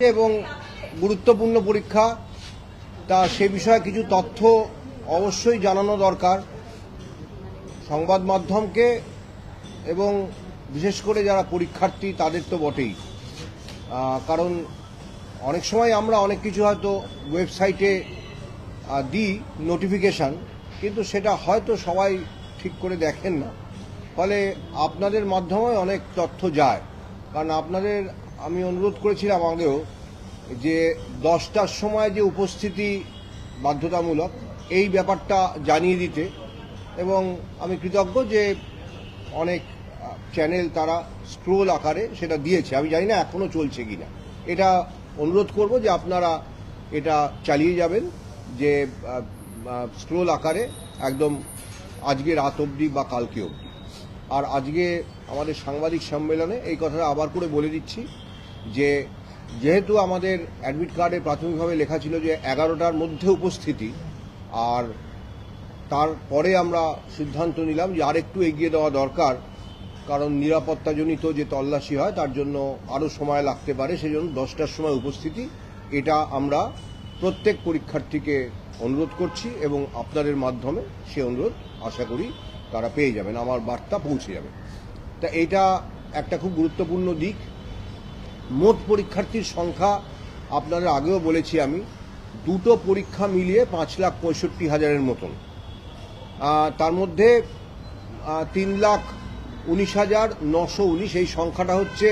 এবং গুরুত্বপূর্ণ পরীক্ষা। তা সে বিষয়ে কিছু তথ্য অবশ্যই জানানো দরকার। সংবাদ মাধ্যমকে এবং বিশেষ করে যারা পরীক্ষার্থী, তাদের তো বটেই। কারণ অনেক সময় আমরা অনেক কিছু হয়তো ওয়েবসাইটে দিই নোটিফিকেশান, কিন্তু সেটা হয়তো সবাই ঠিক করে দেখেন না। ফলে আপনাদের মাধ্যমে অনেক তথ্য যায়। কারণ আপনাদের আমি অনুরোধ করেছিলাম আগেও যে দশটার সময় যে উপস্থিতি বাধ্যতামূলক, এই ব্যাপারটা জানিয়ে দিতে। এবং আমি কৃতজ্ঞ যে অনেক চ্যানেল তারা স্ক্রোল আকারে সেটা দিয়েছে। আমি জানি না এখনও চলছে কিনা এটা অনুরোধ করব যে আপনারা এটা চালিয়ে যাবেন, যে স্ক্রোল আকারে একদম আজকে রাত অবধি বা কালকে অবধি। আর আজকে আমাদের সাংবাদিক সম্মেলনে এই কথাটা আবার করে বলে দিচ্ছি। যে যেহেতু আমাদের অ্যাডমিট কার্ডে প্রাথমিকভাবে লেখা ছিল যে এগারোটার মধ্যে উপস্থিতি, আর তারপরে আমরা সিদ্ধান্ত নিলাম যে আরেকটু এগিয়ে দেওয়া দরকার, কারণ নিরাপত্তাজনিত যে তল্লাশি হয় তার জন্য আরও সময় লাগতে পারে, সেজন্য দশটার সময় উপস্থিতি। এটা আমরা প্রত্যেক পরীক্ষার্থীকে অনুরোধ করছি এবং আপনাদের মাধ্যমে সে অনুরোধ আশা করি তারা পেয়ে যাবেন, আমার বার্তা পৌঁছে যাবে। তা এটা একটা খুব গুরুত্বপূর্ণ দিক। মোট পরীক্ষার্থীর সংখ্যা আপনাদের আগেও বলেছি আমি, দুটো পরীক্ষা মিলিয়ে পাঁচ লাখ পঁয়ষট্টি হাজারের মতন। তার মধ্যে তিন লাখ উনিশ হাজার নশো উনিশ, এই সংখ্যাটা হচ্ছে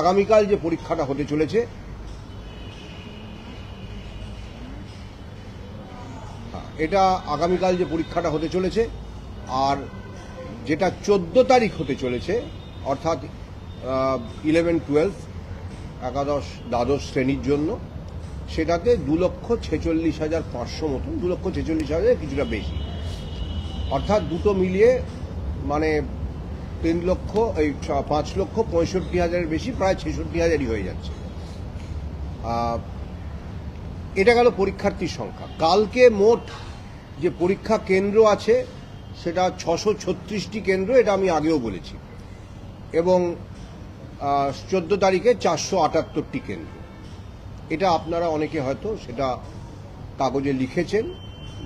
আগামীকাল যে পরীক্ষাটা হতে চলেছে। এটা আগামীকাল যে পরীক্ষাটা হতে চলেছে, আর যেটা চোদ্দ তারিখ হতে চলেছে, অর্থাৎ ইলেভেন টুয়েলভ একাদশ দ্বাদশ শ্রেণির জন্য, সেটাতে দু লক্ষ ছেচল্লিশ হাজার পাঁচশো মতন, দু লক্ষ ছেচল্লিশ হাজার কিছুটা বেশি। অর্থাৎ দুটো মিলিয়ে মানে তিন লক্ষ, এই পাঁচ লক্ষ পঁয়ষট্টি হাজারের বেশি, প্রায় ছেষট্টি হাজারই হয়ে যাচ্ছে। এটা গেল পরীক্ষার্থীর সংখ্যা। কালকে মোট যে পরীক্ষা কেন্দ্র আছে, সেটা ছশো ছত্রিশটি কেন্দ্র, এটা আমি আগেও বলেছি। এবং চোদ্দ তারিখে চারশো আটাত্তরটি কেন্দ্র। এটা আপনারা অনেকে হয়তো সেটা কাগজে লিখেছেন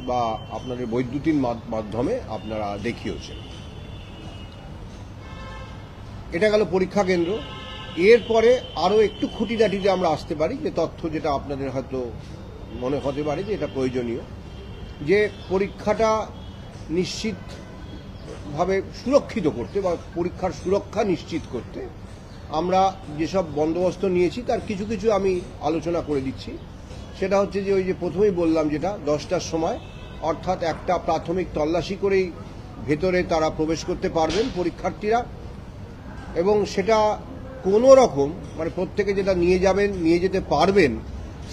বা আপনাদের বৈদ্যুতিন মাধ- মাধ্যমে আপনারা দেখিয়েছেন। এটা গেল পরীক্ষা কেন্দ্র। এরপরে আরও একটু খুঁটিনাটিতে আমরা আসতে পারি যে তথ্য যেটা আপনাদের হয়তো মনে হতে পারে যে এটা প্রয়োজনীয়। যে পরীক্ষাটা নিশ্চিতভাবে সুরক্ষিত করতে বা পরীক্ষার সুরক্ষা নিশ্চিত করতে আমরা যেসব বন্দোবস্ত নিয়েছি, তার কিছু কিছু আমি আলোচনা করে দিচ্ছি। সেটা হচ্ছে যে ওই যে প্রথমেই বললাম যেটা, দশটার সময়, অর্থাৎ একটা প্রাথমিক তল্লাশি করেই ভেতরে তারা প্রবেশ করতে পারবেন পরীক্ষার্থীরা। এবং সেটা কোনো রকম মানে প্রত্যেকে যেটা নিয়ে যাবেন, নিয়ে যেতে পারবেন,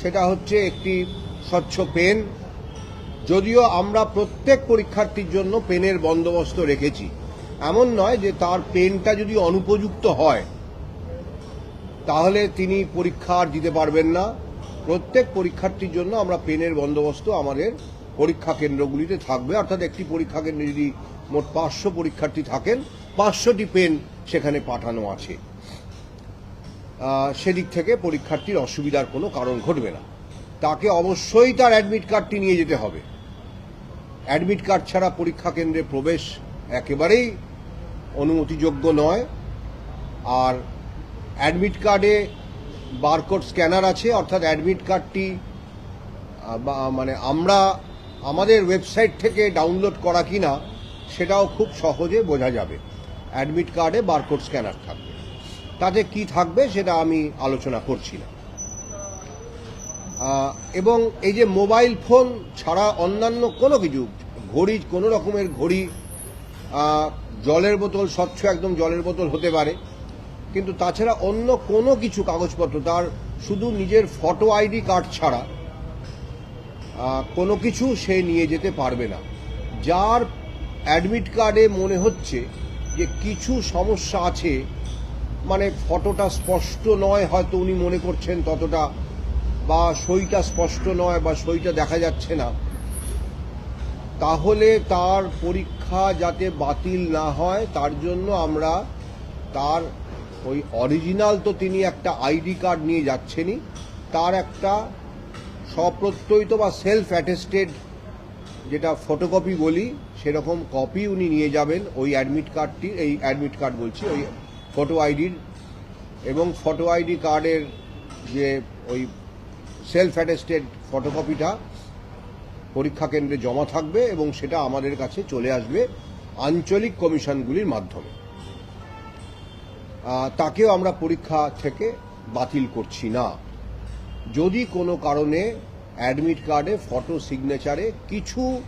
সেটা হচ্ছে একটি স্বচ্ছ পেন। যদিও আমরা প্রত্যেক পরীক্ষার্থীর জন্য পেনের বন্দোবস্ত রেখেছি। এমন নয় যে তার পেনটা যদি অনুপযুক্ত হয় তাহলে তিনি পরীক্ষা আর দিতে পারবেন না। প্রত্যেক পরীক্ষার্থীর জন্য আমরা পেনের বন্দোবস্ত আমাদের পরীক্ষা কেন্দ্রগুলিতে থাকবে। অর্থাৎ একটি পরীক্ষা কেন্দ্রে যদি মোট পাঁচশো পরীক্ষার্থী থাকেন, পাঁচশোটি পেন সেখানে পাঠানো আছে। সেদিক থেকে পরীক্ষার্থীর অসুবিধার কোনো কারণ ঘটবে না। তাকে অবশ্যই তার অ্যাডমিট কার্ডটি নিয়ে যেতে হবে। অ্যাডমিট কার্ড ছাড়া পরীক্ষা কেন্দ্রে প্রবেশ একেবারেই অনুমতিযোগ্য নয়। আর অ্যাডমিট কার্ডে বারকোড স্ক্যানার আছে, অর্থাৎ অ্যাডমিট কার্ডটি মানে আমরা আমাদের ওয়েবসাইট থেকে ডাউনলোড করা কিনা সেটাও খুব সহজে বোঝা যাবে। অ্যাডমিট কার্ডে বারকোড স্ক্যানার থাকবে। তাতে কি থাকবে সেটা আমি আলোচনা করছি না। এবং এই যে মোবাইল ফোন ছাড়া অন্যান্য কোনো কিছু, ঘড়ি, কোনো রকমের ঘড়ি জলের বোতল, স্বচ্ছ একদম জলের বোতল হতে পারে। কিন্তু তাছাড়া অন্য কোনো কিছু কাগজপত্র, তার শুধু নিজের ফটো আইডি কার্ড ছাড়া কোনো কিছু সে নিয়ে যেতে পারবে না। যার অ্যাডমিট কার্ডে মনে হচ্ছে যে কিছু সমস্যা আছে মানে ফটোটা স্পষ্ট নয়, হয়তো উনি মনে করছেন ততটা, বা সইটা স্পষ্ট নয়, বা সইটা দেখা যাচ্ছে না, তাহলে তার পরীক্ষা যাতে বাতিল না হয়, তার জন্য আমরা তার ওই অরিজিনাল তো তিনি একটা আইডি কার্ড নিয়ে যাচ্ছেনই। তার একটা স্বপ্রত্যয়িত বা সেলফ অ্যাটেস্টেড যেটা ফটোকপি বলি, সেরকম কপি উনি নিয়ে যাবেন ওই অ্যাডমিট কার্ডটি এই অ্যাডমিট কার্ড বলছি, ওই ফটো আইডির এবং ফটো আইডি কার্ডের যে ওই সেলফ অ্যাটেস্টেড ফটোকপিটা পরীক্ষা কেন্দ্রে জমা থাকবে এবং সেটা আমাদের কাছে চলে আসবে আঞ্চলিক কমিশনগুলির মাধ্যমে। তাকেও আমরা পরীক্ষা থেকে বাতিল করছি না। যদি কোনো কারণে অ্যাডমিট কার্ডে ফটো সিগনেচারে কিছু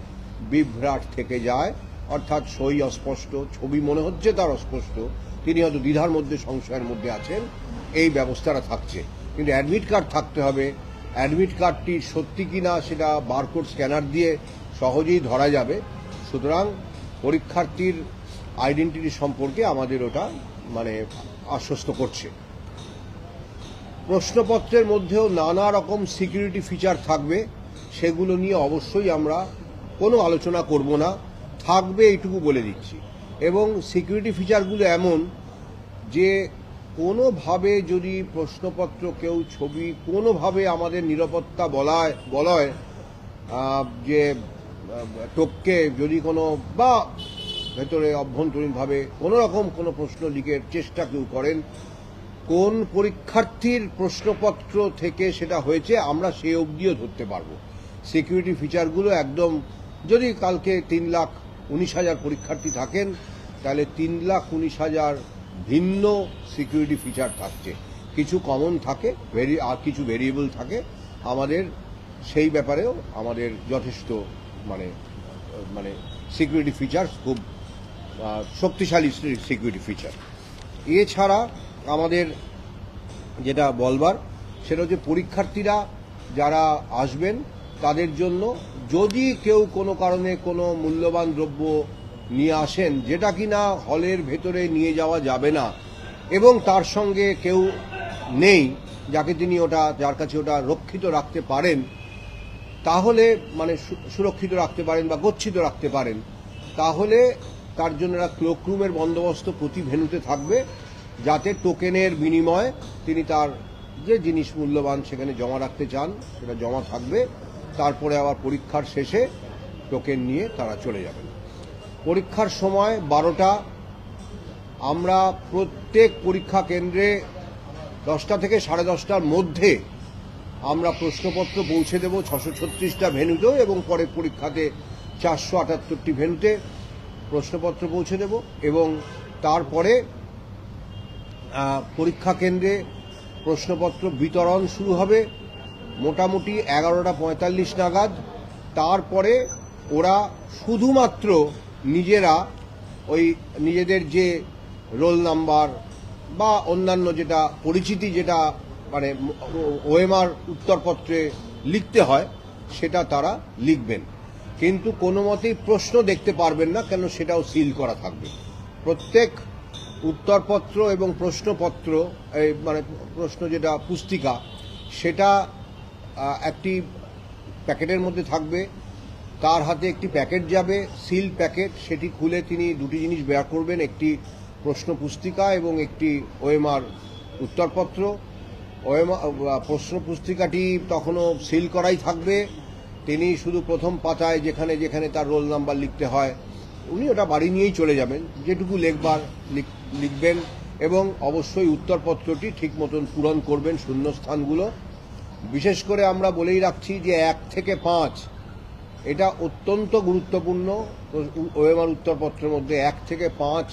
বিভ্রাট থেকে যায়, অর্থাৎ সই অস্পষ্ট, ছবি মনে হচ্ছে তার অস্পষ্ট, তিনি হয়তো দ্বিধার মধ্যে, সংশয়ের মধ্যে আছেন, এই ব্যবস্থাটা থাকছে। কিন্তু অ্যাডমিট কার্ড থাকতে হবে। অ্যাডমিট কার্ডটি সত্যি কি না সেটা বারকোড স্ক্যানার দিয়ে সহজেই ধরা যাবে। সুতরাং পরীক্ষার্থীর আইডেন্টিটি সম্পর্কে আমাদের ওটা মানে আশ্বস্ত করছে। প্রশ্নপত্রের মধ্যেও নানা রকম সিকিউরিটি ফিচার থাকবে, সেগুলো নিয়ে অবশ্যই আমরা কোনো আলোচনা করব না। থাকবে এইটুকু বলে দিচ্ছি। এবং সিকিউরিটি ফিচারগুলো এমন যে কোনোভাবে যদি প্রশ্নপত্র কেউ ছবি কোনোভাবে আমাদের নিরাপত্তা বলায়, বলয় যে টোপকে যদি কোনো বা ভেতরে অভ্যন্তরীণভাবে কোনো রকম কোনো প্রশ্ন লিখের চেষ্টা কেউ করেন। কোন পরীক্ষার্থীর প্রশ্নপত্র থেকে সেটা হয়েছে, আমরা সে অবধিও ধরতে পারব। সিকিউরিটি ফিচারগুলো একদম, যদি কালকে তিন লাখ উনিশ হাজার পরীক্ষার্থী থাকেন, তাহলে তিন লাখ উনিশ হাজার ভিন্ন সিকিউরিটি ফিচার থাকছে। কিছু কমন থাকে ভেরি আর কিছু ভেরিয়েবল থাকে। আমাদের সেই ব্যাপারেও আমাদের যথেষ্ট মানে মানে সিকিউরিটি ফিচার্স খুব শক্তিশালী সিকিউরিটি ফিচার এছাড়া আমাদের যেটা বলবার, সেটা হচ্ছে পরীক্ষার্থীরা যারা আসবেন, তাদের জন্য যদি কেউ কোনো কারণে কোনো মূল্যবান দ্রব্য নিয়ে আসেন, যেটা কিনা হলের ভেতরে নিয়ে যাওয়া যাবে না, এবং তার সঙ্গে কেউ নেই, যাকে তিনি ওটা, যার কাছে ওটা রক্ষিত রাখতে পারেন, তাহলে মানে সুরক্ষিত রাখতে পারেন বা গচ্ছিত রাখতে পারেন, তাহলে তার জন্য একটা ক্লোকরুমের বন্দোবস্ত প্রতি ভেনুতে থাকবে, যাতে টোকেনের বিনিময়ে তিনি তার যে জিনিস মূল্যবান সেখানে জমা রাখতে চান, সেটা জমা থাকবে। তারপরে আবার পরীক্ষার শেষে টোকেন নিয়ে তারা চলে যাবেন পরীক্ষার সময় বারোটা, আমরা প্রত্যেক পরীক্ষা কেন্দ্রে দশটা থেকে সাড়ে দশটার মধ্যে আমরা প্রশ্নপত্র পৌঁছে দেব ছশো ছত্রিশটা ভেনুতেও এবং পরে পরীক্ষাতে চারশো আটাত্তরটি ভেন্যুতে। প্রশ্নপত্র পৌঁছে দেব এবং তারপরে পরীক্ষা কেন্দ্রে প্রশ্নপত্র বিতরণ শুরু হবে মোটামুটি এগারোটা পঁয়তাল্লিশ নাগাদ তারপরে ওরা শুধুমাত্র নিজেরা ওই নিজেদের যে রোল নাম্বার বা অন্যান্য যেটা পরিচিতি যেটা মানে ওএমআর উত্তরপত্রে লিখতে হয় সেটা তারা লিখবেন কিন্তু কোনো মতেই প্রশ্ন দেখতে পারবেন না কেন সেটাও সিল করা থাকবে। প্রত্যেক উত্তরপত্র এবং প্রশ্নপত্র মানে প্রশ্ন যেটা পুস্তিকা, সেটা একটি প্যাকেটের মধ্যে থাকবে, তার হাতে একটি প্যাকেট যাবে, সিল প্যাকেট, সেটি খুলে তিনি দুটি জিনিস বের করবেন, একটি প্রশ্ন পুস্তিকা এবং একটি ওএমআর উত্তরপত্র। ওএমআর প্রশ্ন পুস্তিকাটি তখনও সিল করাই থাকবে। তিনি শুধু প্রথম পাতায় যেখানে যেখানে তার রোল নাম্বার লিখতে হয়, উনি ওটা বাড়ি নিয়েই চলে যাবেন, যেটুকু লেখবার লিখ- লিখবেন এবং অবশ্যই উত্তরপত্রটি ঠিক মতন পূরণ করবেন শূন্যস্থানগুলো। বিশেষ করে আমরা বলেই রাখছি যে এক থেকে পাঁচ, এটা অত্যন্ত গুরুত্বপূর্ণ। ওএমআর উত্তরপত্রের মধ্যে এক থেকে পাঁচ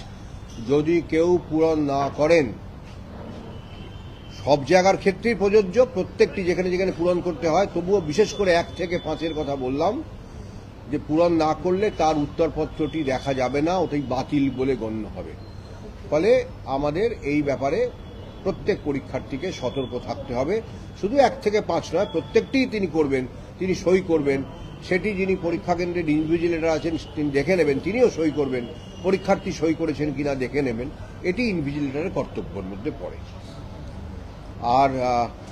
যদি কেউ পূরণ না করেন সব জায়গার ক্ষেত্রেই প্রযোজ্য, প্রত্যেকটি যেখানে যেখানে পূরণ করতে হয়। তবুও বিশেষ করে এক থেকে পাঁচের কথা বললাম, যে পূরণ না করলে তার উত্তরপত্রটি দেখা যাবে না ওটাই বাতিল বলে গণ্য হবে। ফলে আমাদের এই ব্যাপারে প্রত্যেক পরীক্ষার্থীকে সতর্ক থাকতে হবে। শুধু এক থেকে পাঁচ নয়, প্রত্যেকটিই তিনি করবেন, তিনি সই করবেন। সেটি যিনি পরীক্ষা কেন্দ্রের ইনভিজিলেটর আছেন, তিনি দেখে নেবেন, তিনিও সই করবেন। পরীক্ষার্থী সই করেছেন কিনা দেখে নেবেন। এটি ইনভিজিলেটরের কর্তব্যের মধ্যে পড়ে। আর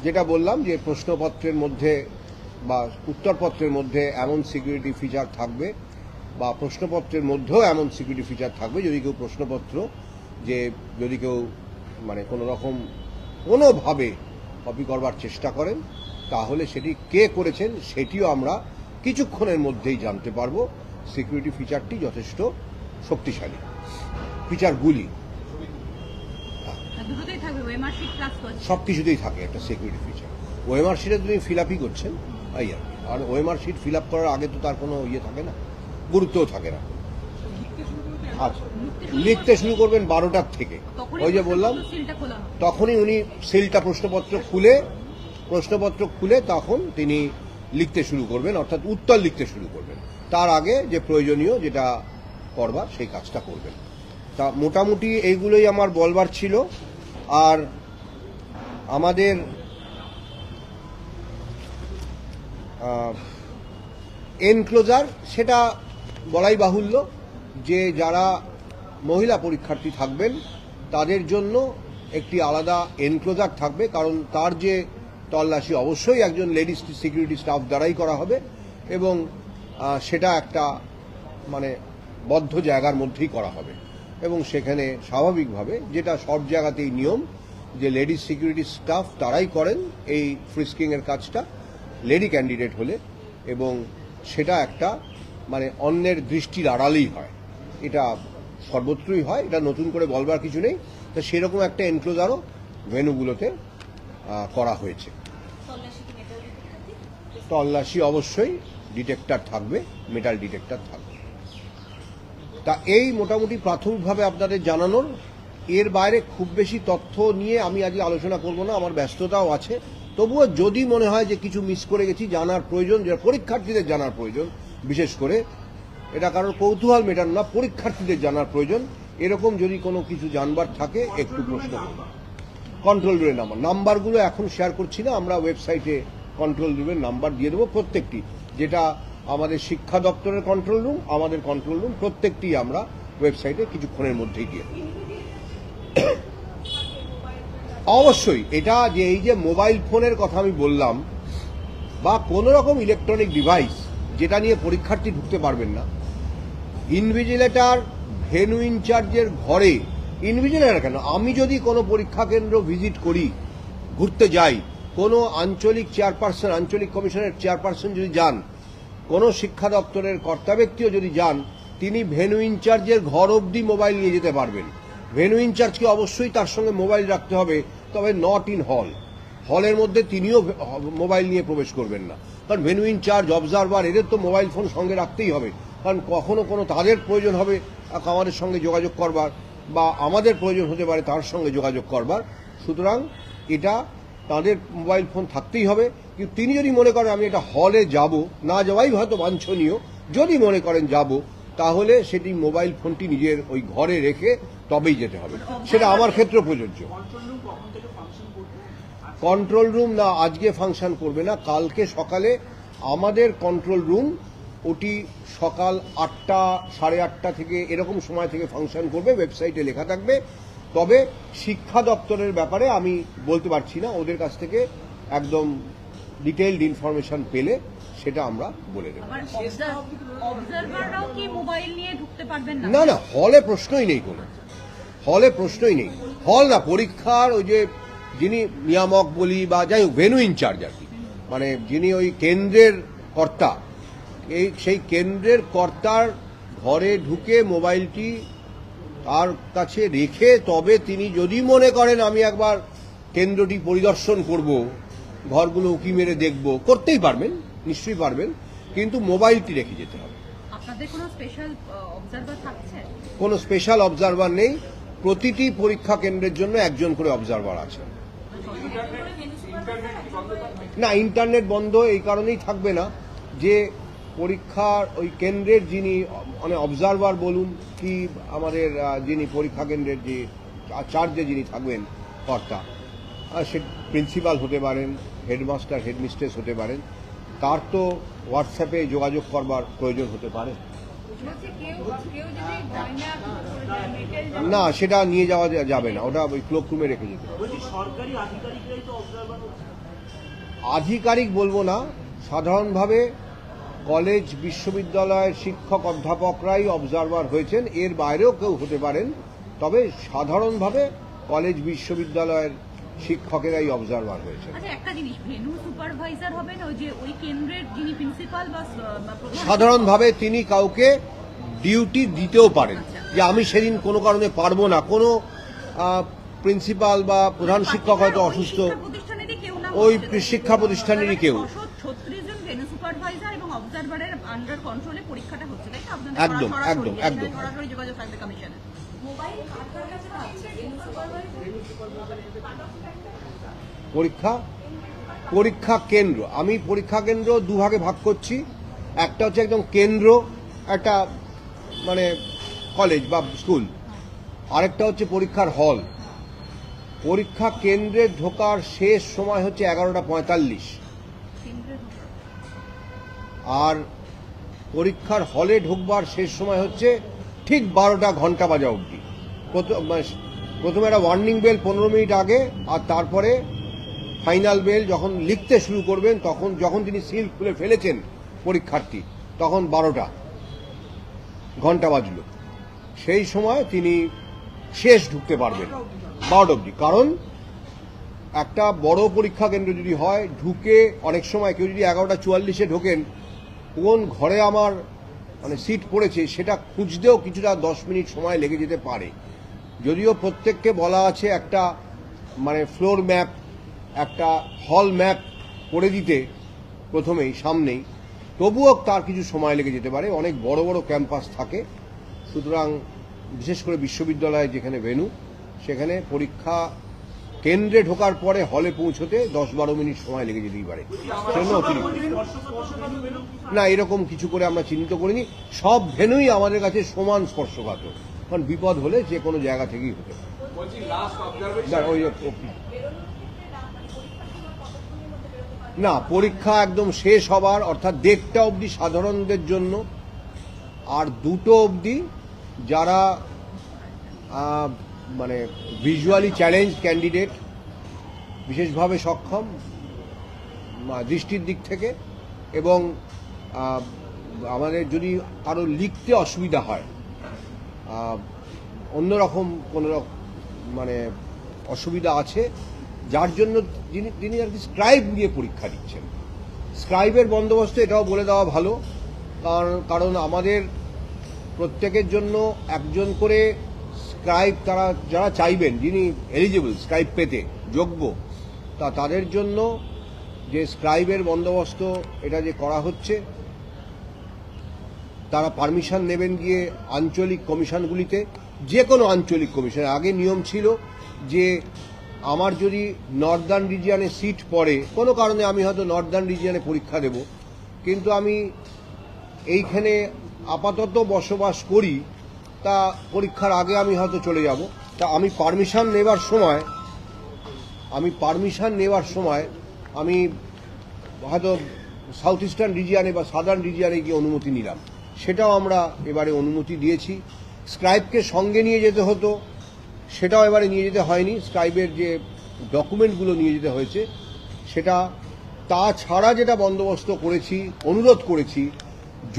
যেটা বললাম যে প্রশ্নপত্রের মধ্যে বা উত্তরপত্রের মধ্যে এমন সিকিউরিটি ফিচার থাকবে বা প্রশ্নপত্রের মধ্যেও এমন সিকিউরিটি ফিচার থাকবে যদি কেউ প্রশ্নপত্র যে যদি কেউ মানে কোনো রকম কোনোভাবে কপি করবার চেষ্টা করেন, তাহলে সেটি কে করেছেন সেটিও আমরা কিছুক্ষণের মধ্যেই জানতে পারব। সিকিউরিটি ফিচারটি যথেষ্ট শক্তিশালী। ফিচারগুলি দুটোতেই থাকবে ওএমআর শিট প্লাস করছে। সব কিছুতেই থাকে একটা সিকিউরিটি ফিচার ওএমআর শিটে তুমি ফিল আপই করছেন এই আর। আর ওএমআর শিট ফিল আপ করার আগে তো তার কোনো ইয়ে থাকে না গুরুত্বও থাকে না। আচ্ছা লিখতে শুরু করবেন বারোটার থেকে। ওই যে বললাম তখনই উনি সিলটা প্রশ্নপত্র খুলে প্রশ্নপত্র খুলে তখন তিনি লিখতে শুরু করবেন অর্থাৎ উত্তর লিখতে শুরু করবেন। তার আগে যে প্রয়োজনীয় যেটা করবার সেই কাজটা করবেন। তা মোটামুটি এইগুলোই আমার বলবার ছিল। আর আমাদের এনক্লোজার সেটা বলাই বাহুল্য যে যারা মহিলা পরীক্ষার্থী থাকবেন, তাদের জন্য একটি আলাদা এনক্লোজার থাকবে, কারণ তার যে তল্লাশি, অবশ্যই একজন লেডিস সিকিউরিটি স্টাফ দ্বারাই করা হবে এবং সেটা একটা মানে বদ্ধ জায়গার মধ্যেই করা হবে। এবং সেখানে স্বাভাবিকভাবে যেটা সব জায়গাতেই নিয়ম যে লেডিস সিকিউরিটি স্টাফ তারাই করেন এই ফ্রিস্কিং এর কাজটা লেডি ক্যান্ডিডেট হলে এবং সেটা একটা মানে অন্যের দৃষ্টির আড়ালেই হয়। এটা সর্বত্রই হয় এটা নতুন করে বলবার কিছু নেই। তো সেরকম একটা এনক্লোজারও ভেনুগুলোতে করা হয়েছে। তল্লাশি অবশ্যই ডিটেক্টর থাকবে মেটাল ডিটেক্টর থাকবে। তা এই মোটামুটি প্রাথমিকভাবে আপনাদের জানানোর। এর বাইরে খুব বেশি তথ্য নিয়ে আমি আজকে আলোচনা করব না, আমার ব্যস্ততাও আছে। তবুও যদি মনে হয় যে কিছু মিস করে গেছি, জানার প্রয়োজন যেটা পরীক্ষার্থীদের জানার প্রয়োজন, বিশেষ করে, এটা কারোর কৌতূহল মেটান না, পরীক্ষার্থীদের জানার প্রয়োজন, এরকম যদি কোনো কিছু জানবার থাকে, একটু প্রশ্ন কন্ট্রোল রুমের নাম্বার নাম্বারগুলো এখন শেয়ার করছি না, আমরা ওয়েবসাইটে কন্ট্রোল রুমের নাম্বার দিয়ে দেবো প্রত্যেকটি, যেটা আমাদের শিক্ষা দপ্তরের কন্ট্রোল রুম আমাদের কন্ট্রোল রুম প্রত্যেকটি আমরা ওয়েবসাইটে কিছুক্ষণের মধ্যে গিয়ে অবশ্যই, এটা যে এই যে মোবাইল ফোনের কথা আমি বললাম, বা কোনো রকম ইলেকট্রনিক ডিভাইস যেটা নিয়ে পরীক্ষার্থী ঢুকতে পারবেন না ইনভিজিলেটার ভেনু ইনচার্জের ঘরে ইনভিজিলেটার কেন? আমি যদি কোনো পরীক্ষা কেন্দ্র ভিজিট করি, ঘুরতে যাই, কোনো আঞ্চলিক চেয়ারপারসন আঞ্চলিক কমিশনের চেয়ারপারসন যদি যান কোনো শিক্ষা দপ্তরের কর্তা ব্যক্তিও যদি যান, তিনি ভেনু ইনচার্জের ঘর অবধি মোবাইল নিয়ে যেতে পারবেন। ভেনু ইনচার্জকে অবশ্যই তার সঙ্গে মোবাইল রাখতে হবে, তবে নট ইন হল হলের মধ্যে তিনিও মোবাইল নিয়ে প্রবেশ করবেন না। কারণ ভেনু ইনচার্জ অবজারভার এদের তো মোবাইল ফোন সঙ্গে রাখতেই হবে। কারণ কখনো কোনো তাদের প্রয়োজন হবে আমাদের সঙ্গে যোগাযোগ করবার, বা আমাদের প্রয়োজন হতে পারে তার সঙ্গে যোগাযোগ করবার। সুতরাং এটা তাদের মোবাইল ফোন থাকতেই হবে। কিন্তু তিনি যদি মনে করেন আমি এটা হলে যাব, না যাওয়াই হয়তো বাঞ্ছনীয়। যদি মনে করেন যাব, তাহলে সেটি মোবাইল ফোনটি নিজের ওই ঘরে রেখে তবেই যেতে হবে। সেটা আমার ক্ষেত্রে প্রযোজ্য। কন্ট্রোল রুম না, আজকে ফাংশন করবে না, কালকে সকালে আমাদের কন্ট্রোল রুম ওটি সকাল আটটা, সাড়ে আটটা থেকে এরকম সময় থেকে ফাংশন করবে ওয়েবসাইটে লেখা থাকবে। তবে শিক্ষা দপ্তরের ব্যাপারে আমি বলতে পারছি না, ওদের কাছ থেকে একদম ডিটেইলড ইনফরমেশন পেলে সেটা আমরা বলে দেব। না? না হলে প্রশ্নই নেই কোনো। হলে প্রশ্নই নেই। হল না পরীক্ষার ওই যে যিনি নিয়ামক বলি বা যাই হোক ভেনু ইনচার্জ আর কি। মানে যিনি ওই কেন্দ্রের কর্তা এই সেই কেন্দ্রের কর্তার ঘরে ঢুকে মোবাইলটি তার কাছে রেখে তবে তিনি যদি মনে করেন আমি একবার কেন্দ্রটি পরিদর্শন করব ঘরগুলো উকি মেরে দেখব। করতেই পারবেন নিশ্চয়ই পারবেন কিন্তু মোবাইলটি রেখে যেতে হবে। আপনাদের কোনো স্পেশাল অবজারভার থাকছে? কোনো স্পেশাল অবজারভার নেই। প্রতিটি পরীক্ষা কেন্দ্রের জন্য একজন করে অবজারভার আছে। না ইন্টারনেট বন্ধ এই কারণেই থাকবে না যে পরীক্ষার ওই কেন্দ্রের যিনি মানে অবজারভার বলুন কি আমাদের যিনি পরীক্ষা কেন্দ্রের যে চার্জে যিনি থাকবেন কর্তা সে প্রিন্সিপাল হতে পারেন হেডমাস্টার হেডমিস্ট্রেস হতে পারেন। তার তো হোয়াটসঅ্যাপে যোগাযোগ করবার প্রয়োজন হতে পারে। না সেটা নিয়ে যাওয়া যা- যাবে না। ওটা ওই ক্লোক রুমে রেখে যেতে হবে। বলছি সরকারি আধিকারিকরাই তো অবজারভার হচ্ছে। আধিকারিক বলব না সাধারণভাবে কলেজ বিশ্ববিদ্যালয়ের শিক্ষক অধ্যাপকরাই অবজারভার হয়েছেন। এর বাইরেও কেউ হতে পারেন। তবে সাধারণভাবে কলেজ বিশ্ববিদ্যালয়ের শিক্ষকেরাই অবজারভার হয়েছে আচ্ছা একটা জিনিস ভেনু সুপারভাইজার হবেন ওই যে ওই কেন্দ্রের যিনি প্রিন্সিপাল বা স- বা প্রধান। সাধারণভাবে তিনি কাউকে ডিউটি দিতেও পারেন। যে আমি সেদিন কোনো কারণে পারব না। কোনো প্রিন্সিপাল বা প্রধান শিক্ষক হয়তো অসুস্থ। শিক্ষা প্রতিষ্ঠানেরই কেউ না ওই শিক্ষা প্রতিষ্ঠানেরই কেউ। ছত্রিশ জন ভেনু সুপারভাইজার এবং অবজারভারের আন্ডার কন্ট্রোলে পরীক্ষাটা হচ্ছে। তাই তো? আপনাদের একদম, একদম, একদম। মোবাইল কার কার কাছে থাকছে ভেনু সুপারভাইজার পরীক্ষা পরীক্ষা কেন্দ্র। আমি পরীক্ষা কেন্দ্র দুভাগে ভাগ করছি। একটা হচ্ছে একদম কেন্দ্র, একটা মানে কলেজ বা স্কুল আরেকটা হচ্ছে পরীক্ষার হল পরীক্ষা কেন্দ্রে ঢোকার শেষ সময় হচ্ছে এগারোটা পঁয়তাল্লিশ। আর পরীক্ষার হলে ঢুকবার শেষ সময় হচ্ছে ঠিক বারোটা ঘণ্টা বাজা অবধি। প্রথম- মানে প্রথমে একটা ওয়ার্নিং বেল পনেরো মিনিট আগে, আর তারপরে ফাইনাল বেল যখন লিখতে শুরু করবেন, তখন যখন তিনি সিল খুলে ফেলেছেন পরীক্ষার্থী, তখন বারোটা ঘণ্টা বাজলো। সেই সময় তিনি শেষ ঢুকতে পারবেন, বারোটা অবধি। কারণ একটা বড় পরীক্ষা কেন্দ্র যদি হয়, ঢুকে অনেক সময় কেউ যদি এগারোটা চুয়াল্লিশে ঢোকেন, কোন ঘরে আমার মানে সিট পড়েছে সেটা খুঁজতেও কিছুটা দশ মিনিট সময় লেগে যেতে পারে। যদিও প্রত্যেককে বলা আছে একটা মানে ফ্লোর ম্যাপ একটা হল ম্যাপ করে দিতে প্রথমেই সামনেই। তবুও তার কিছু সময় লেগে যেতে পারে। অনেক বড় বড় ক্যাম্পাস থাকে। সুতরাং বিশেষ করে বিশ্ববিদ্যালয়ে যেখানে ভেনু সেখানে পরীক্ষা কেন্দ্রে ঢোকার পরে হলে পৌঁছতে দশ বারো মিনিট সময় লেগে যেতেই পারে। সেজন্য অতিরিক্ত। না এরকম কিছু করে আমরা চিহ্নিত করিনি। সব ভেনুই আমাদের কাছে সমান স্পর্শকাতর। কারণ বিপদ হলে যে কোনো জায়গা থেকেই হতে পারে বলছি লাস্ট অবজারভেশন না, পরীক্ষা একদম শেষ হবার অর্থাৎ দেড়টা অবধি সাধারণদের জন্য। আর দুটো অবধি যারা মানে ভিজুয়ালি চ্যালেঞ্জ ক্যান্ডিডেট বিশেষভাবে সক্ষম দৃষ্টির দিক থেকে এবং আমাদের যদি কারও লিখতে অসুবিধা হয় অন্যরকম কোনো মানে অসুবিধা আছে যার জন্য যিনি তিনি আর কি স্ক্রাইব নিয়ে পরীক্ষা দিচ্ছেন। স্ক্রাইবের বন্দোবস্ত এটাও বলে দেওয়া ভালো। কারণ কারণ আমাদের প্রত্যেকের জন্য একজন করে স্ক্রাইব তারা যারা চাইবেন, যিনি এলিজিবল স্ক্রাইব পেতে, যোগ্য, তা তাদের জন্য যে স্ক্রাইবের বন্দোবস্ত এটা যে করা হচ্ছে, তারা পারমিশন নেবেন গিয়ে আঞ্চলিক কমিশনগুলিতে। যে কোনো আঞ্চলিক কমিশন। আগে নিয়ম ছিল যে আমার যদি নর্দার্ন রিজিয়নে সিট পড়ে, কোনো কারণে আমি হয়তো নর্দার্ন রিজিয়নে পরীক্ষা দেব। কিন্তু আমি এইখানে আপাতত বসবাস করি, তা পরীক্ষার আগে আমি হয়তো চলে যাব। তা আমি পারমিশন নেবার সময়, আমি পারমিশন নেওয়ার সময় আমি হয়তো সাউথ ইস্টার্ন রিজিয়ানে বা সাদার্ন রিজিয়ানে গিয়ে অনুমতি নিলাম। সেটাও আমরা এবারে অনুমতি দিয়েছি। স্ক্রাইবকে সঙ্গে নিয়ে যেতে হতো। সেটাও এবারে নিয়ে যেতে হয়নি। স্ক্রাইবের যে ডকুমেন্টগুলো নিয়ে যেতে হয়েছে, সেটা তাছাড়া যেটা বন্দোবস্ত করেছি, অনুরোধ করেছি,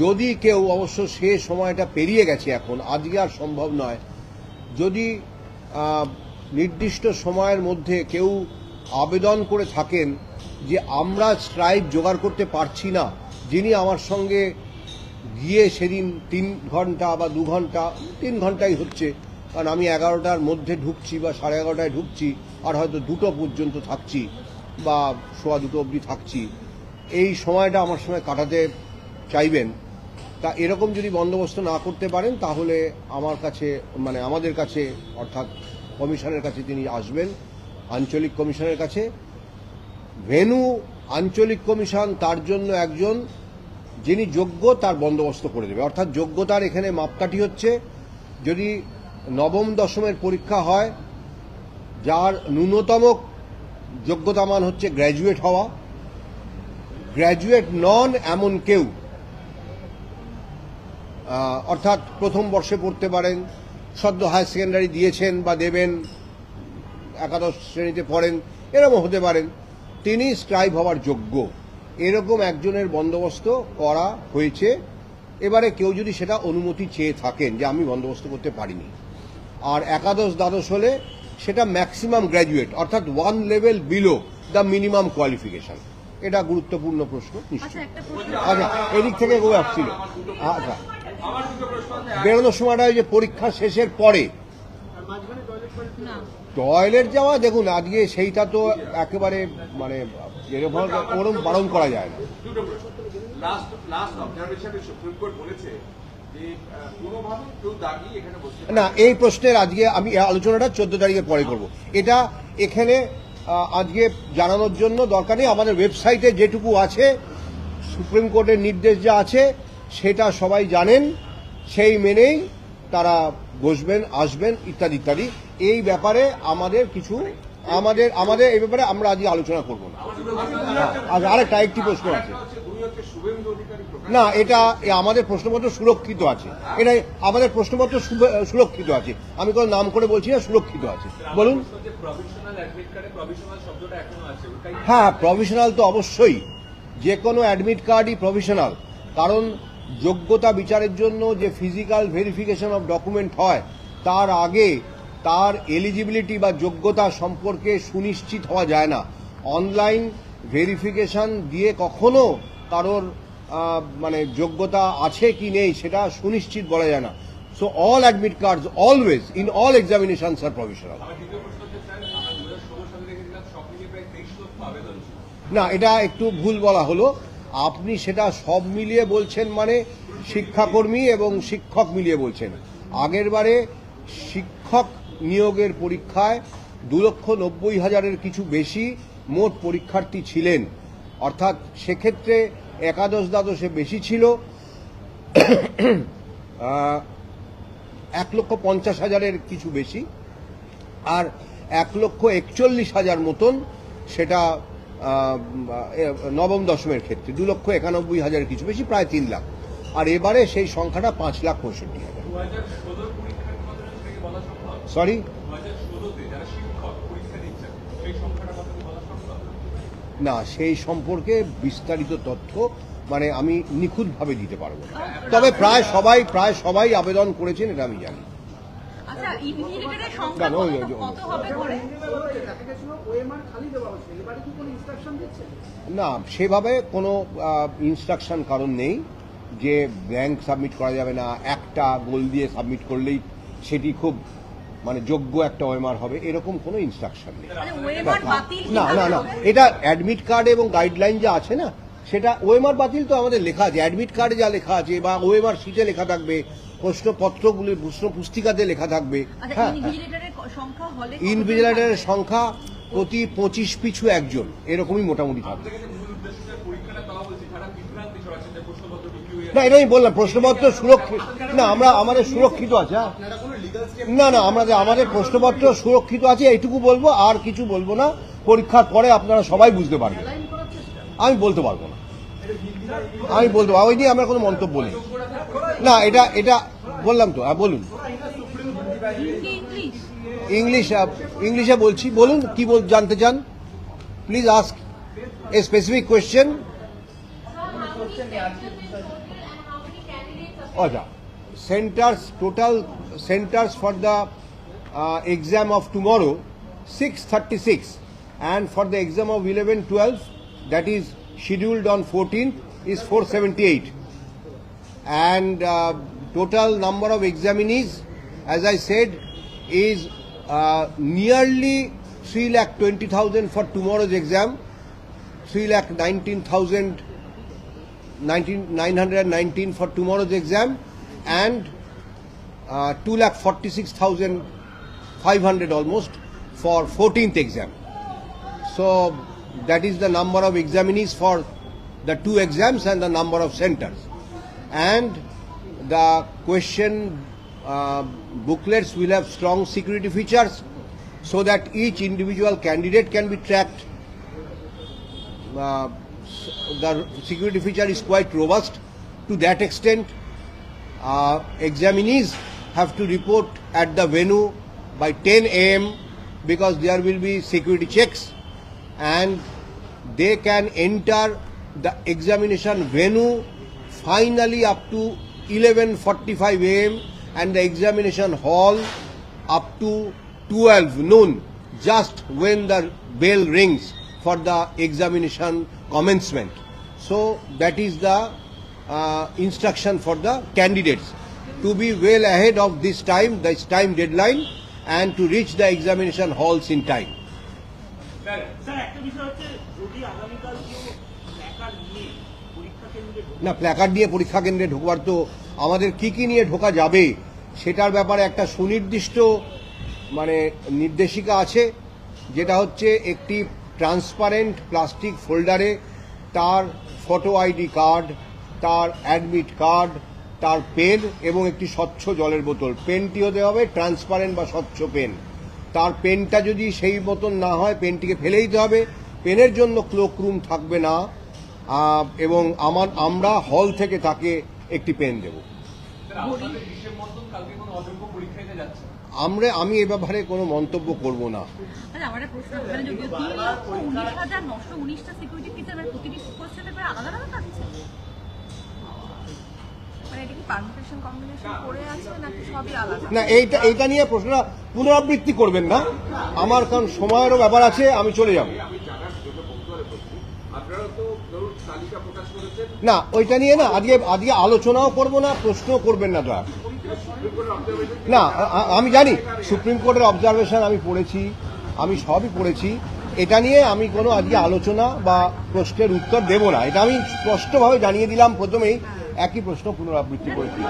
যদি কেউ অবশ্য সে সময়টা পেরিয়ে গেছে এখন, আজকে আর সম্ভব নয়, যদি নির্দিষ্ট সময়ের মধ্যে কেউ আবেদন করে থাকেন যে আমরা স্ট্রাইক জোগাড় করতে পারছি না, যিনি আমার সঙ্গে গিয়ে সেদিন তিন ঘণ্টা বা দু ঘণ্টা, তিন ঘন্টাই হচ্ছে কারণ আমি এগারোটার মধ্যে ঢুকছি বা সাড়ে এগারোটায় ঢুকছি, আর হয়তো দুটো পর্যন্ত থাকছি বা সোয়া দুটো অবধি থাকছি। এই সময়টা আমার সময় কাটাতে চাইবেন। তা এরকম যদি বন্দোবস্ত না করতে পারেন, তাহলে আমার কাছে মানে আমাদের কাছে, অর্থাৎ কমিশনের কাছে তিনি আসবেন, আঞ্চলিক কমিশনের কাছে। ভেনু আঞ্চলিক কমিশন তার জন্য একজন যিনি যোগ্য তার বন্দোবস্ত করে দেবে। অর্থাৎ যোগ্যতার এখানে মাপকাঠি হচ্ছে। যদি নবম দশমের পরীক্ষা হয়, যার ন্যূনতম যোগ্যতা মান হচ্ছে গ্র্যাজুয়েট হওয়া। গ্র্যাজুয়েট নন এমন কেউ অর্থাৎ প্রথম বর্ষে পড়তে পারেন, সদ্য হায়ার সেকেন্ডারি দিয়েছেন বা দেবেন, একাদশ শ্রেণীতে পড়েন, এরকম হতে পারেন। তিনি স্ক্রাইব হওয়ার যোগ্য। এরকম একজনের বন্দোবস্ত করা হয়েছে। এবারে কেউ যদি সেটা অনুমতি চেয়ে থাকেন যে আমি বন্দোবস্ত করতে পারিনি। আর একাদশ দ্বাদশ হলে সেটা ম্যাক্সিমাম গ্র্যাজুয়েট অর্থাৎ one level below the minimum qualification এটা গুরুত্বপূর্ণ প্রশ্ন নিশ্চয়ই। আচ্ছা একটা আচ্ছা এদিক থেকে কেউ আসছিল। আচ্ছা। বেরোনোর সময়টা ওই যে পরীক্ষা শেষের পরে। টয়লেট যাওয়া দেখুন আজকে সেইটা তো একেবারে মানে ওরম বারণ করা যায় না। না এই প্রশ্নের আজকে আমি আলোচনাটা চোদ্দ তারিখে পরে করব। এটা এখানে আজকে জানানোর জন্য দরকার নেই। আমাদের ওয়েবসাইটে যেটুকু আছে সুপ্রিম কোর্টের নির্দেশ যা আছে সেটা সবাই জানেন সেই মেনেই তারা বসবেন আসবেন ইত্যাদি ইত্যাদি। এই ব্যাপারে আমাদের কিছু আমাদের আমাদের এই ব্যাপারে আমরা আজকে আলোচনা করব না। আজ আরেকটা একটি প্রশ্ন আছে হচ্ছে উনি হচ্ছে শুভেন্দু অধিকারী প্রকাশ না এটা আমাদের প্রশ্নপত্র সুরক্ষিত আছে। এটা আমাদের প্রশ্নপত্র সুরক্ষিত আছে। আমি কোনো নাম করে বলছি না সুরক্ষিত আছে। বলুন। প্রভিশনাল প্রভিশনাল হ্যাঁ প্রফেশনাল তো অবশ্যই। যে কোনো অ্যাডমিট কার্ডই প্রফেশনাল কারণ যোগ্যতা বিচারের জন্য যে ফিজিক্যাল ভেরিফিকেশন অফ ডকুমেন্ট হয় তার আগে তার এলিজিবিলিটি বা যোগ্যতা সম্পর্কে সুনিশ্চিত হওয়া যায় না। অনলাইন ভেরিফিকেশন দিয়ে কখনো কারোর মানে যোগ্যতা আছে কি নেই সেটা সুনিশ্চিত বলা যায় না। So all admit cards always in all আর হচ্ছে স্যার ছিল। না এটা একটু ভুল বলা হলো। আপনি সেটা সব মিলিয়ে বলছেন মানে শিক্ষাকর্মী এবং শিক্ষক মিলিয়ে বলছেন। আগের বারে শিক্ষক নিয়োগের পরীক্ষায় দু লক্ষ নব্বই হাজারের কিছু বেশি মোট পরীক্ষার্থী ছিলেন। অর্থাৎ সেক্ষেত্রে একাদশ দ্বাদশে বেশি ছিল। এক লক্ষ পঞ্চাশ হাজারের কিছু বেশি। আর এক লক্ষ একচল্লিশ হাজার মতন সেটা নবম দশমের ক্ষেত্রে। দু লক্ষ একানব্বই হাজার কিছু বেশি প্রায় তিন লাখ। আর এবারে সেই সংখ্যাটা পাঁচ লাখ পঁয়ষট্টি হাজার। সম্ভব? সরি না সেই সম্পর্কে বিস্তারিত তথ্য মানে আমি নিখুঁতভাবে দিতে পারব তবে প্রায় সবাই প্রায় সবাই আবেদন করেছেন এটা আমি জানি। আচ্ছা না, সেভাবে কোনো ইনস্ট্রাকশন কারণ নেই যে ব্ল্যাঙ্ক সাবমিট করা যাবে না। একটা গোল দিয়ে সাবমিট করলেই সেটি খুব মানে যোগ্য একটা ওয়েমার হবে এরকম কোনো ইনস্ট্রাকশন নেই। মানে না না না এটা অ্যাডমিট কার্ড এবং গাইডলাইন যা আছে না সেটা ওয়েমার বাতিল তো আমাদের লেখা আছে। অ্যাডমিট কার্ডে যা লেখা আছে বা ওয়েমার শিটে লেখা থাকবে প্রশ্নপত্রগুলি প্রশ্ন পুস্তিকাতে লেখা থাকবে। আচ্ছা হ্যাঁ ইনভিজিলেটরের সংখ্যা হলে কতজন ইনভিজিলেটরের থাকবে? সংখ্যা প্রতি পঁচিশ পিছু একজন এরকমই মোটামুটি থাকবে। হয়ে না এটাই বললাম প্রশ্নপত্র সুরক্ষিত না আমরা আমাদের সুরক্ষিত আছে হ্যাঁ। না না আমাদের আমাদের প্রশ্নপত্র সুরক্ষিত আছে এইটুকু বলব আর কিছু বলব না। পরীক্ষার পরে আপনারা সবাই বুঝতে পারবেন। আমি বলতে পারব না। আমি বলতে পারব ওই নিয়ে আমরা কোনো মন্তব্য নেই। না এটা এটা বললাম তো হ্যাঁ বলুন। ইংলিশ ইংলিশ ইংলিশে বলছি বলুন কি বল জানতে চান? Please ask a specific question আচ্ছা। Centers total centers for the uh, exam of tomorrow 636 and for the exam of 11 12 that is scheduled on 14th is 478 and uh, total number of examinees as i said is uh, nearly 3 lakh 20000 for tomorrow's exam 3 lakh 19000 19 919 for tomorrow's exam and uh, 2 lakh 46,500 almost for 14th exam. So that is the number of examinees for the two exams and the number of centers. And the question uh, booklets will have strong security features so that each individual candidate can be tracked uh, the security feature is quite robust to that extent. Uh, examinees have to report at the venue by 10 a.m. because there will be security checks and they can enter the examination venue finally up to 11.45 a.m. and the examination hall up to 12 noon, just when the bell rings for the examination commencement. So that is the uh, instruction for the candidates to be well ahead of this time, this time deadline, and to reach the examination halls in time. না placard নিয়ে পরীক্ষা কেন্দ্রে ঢোকবার তো আমাদের কি কি নিয়ে ঢোকা যাবে সেটার ব্যাপারে একটা সুনির্দিষ্ট মানে নির্দেশিকা আছে যেটা হচ্ছে একটি ট্রান্সপারেন্ট প্লাস্টিক ফোল্ডারে তার ফটো আইডি কার্ড তার অ্যাডমিট কার্ড তার পেন এবং একটি স্বচ্ছ জলের বোতল। পেনটি হতে হবে ট্রান্সপারেন্ট বা স্বচ্ছ পেন তার পেনটা যদি সেই মতন না হয় পেনটিকে ফেলে দিতে হবে। পেনের জন্য ক্লোক রুম থাকবে না। এবং আমার, আমরা হল থেকে তাকে একটি পেন দেব। আমরা, আমি এ ব্যাপারে কোনো মন্তব্য করব না। না, এইটা এইটা নিয়ে প্রশ্নটা পুনরাবৃত্তি করবেন না। আমার কারণ সময়েরও ব্যাপার আছে, আমি চলে যাব। না, ওইটা নিয়ে না, আজকে আজকে আলোচনাও করব না, প্রশ্নও করবেন না দয়া না আমি জানি, সুপ্রিম কোর্টের অবজারভেশন আমি পড়েছি, আমি সবই পড়েছি। এটা নিয়ে আমি কোনো আজকে আলোচনা বা প্রশ্নের উত্তর দেব না। এটা আমি স্পষ্টভাবে জানিয়ে দিলাম প্রথমেই। একই প্রশ্ন পুনরাবৃত্তি করেছি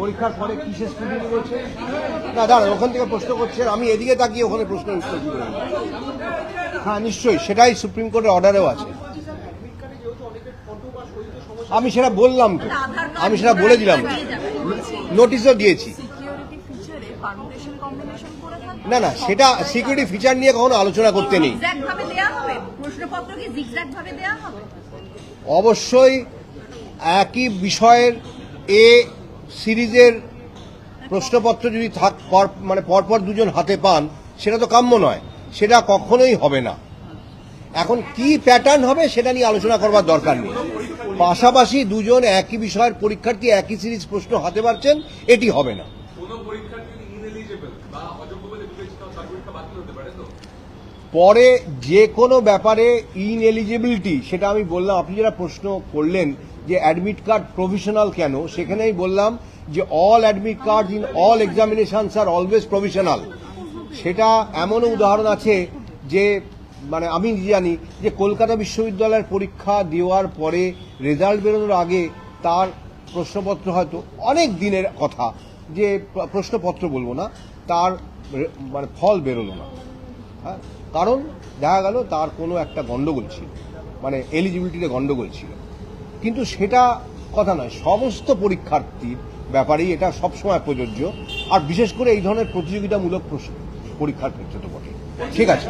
পরীক্ষার পরে কিসের স্টুডেন্ট বলছে না দাঁড়ান ওখান থেকে প্রশ্ন করছেন আমি এদিকে তাকিয়ে ওখানে প্রশ্নের উত্তর দিতে হ্যাঁ নিশ্চয়ই সেটাই সুপ্রিম কোর্টের অর্ডারেও আছে। আমি সেটা বললাম তো। আমি সেটা বলে দিলাম নোটিশও দিয়েছি। না না সেটা সিকিউরিটি ফিচার নিয়ে কখনো আলোচনা করতে নেই। অবশ্যই একই বিষয়ের এ সিরিজের প্রশ্নপত্র যদি থাক মানে পরপর দুজন হাতে পান, সেটা তো কাম্য নয়। সেটা কখনোই হবে না। এখন কি প্যাটার্ন হবে সেটা নিয়ে আলোচনা করবার দরকার নেই। পাশাপাশি দুজন একই বিষয়ের পরীক্ষার্থী একই সিরিজ প্রশ্ন হাতে পারছেন, এটি হবে না কোনো পরীক্ষার্থী যদি ইনএলিজেবল বা অযোগ্য বলে বিবেচিত হয়, তার পরীক্ষা বাতিল হতে পারে তো পরে যে কোনো ব্যাপারে ইনএলিজিবিলিটি সেটা আমি বললাম, আপনি যারা প্রশ্ন করলেন যে অ্যাডমিট কার্ড প্রভিশনাল কেন, সেখানেই বললাম যে all admit card in all examinations are always provisional সেটা এমনও উদাহরণ আছে যে মানে আমি জানি যে কলকাতা বিশ্ববিদ্যালয়ের পরীক্ষা দেওয়ার পরে রেজাল্ট বেরোনোর আগে তার প্রশ্নপত্র হয়তো অনেক দিনের কথা, যে প্রশ্নপত্র বলব না, তার মানে ফল বেরোলো না। হ্যাঁ? কারণ দেখা গেল তার কোনো একটা গণ্ডগোল ছিল। মানে এলিজিবিলিটিতে গণ্ডগোল ছিল। কিন্তু সেটা কথা নয়, সমস্ত পরীক্ষার্থীর ব্যাপারেই এটা সবসময় প্রযোজ্য। আর বিশেষ করে এই ধরনের প্রতিযোগিতামূলক প্রশ্ন- পরীক্ষার ক্ষেত্রে তো বটে ঠিক আছে।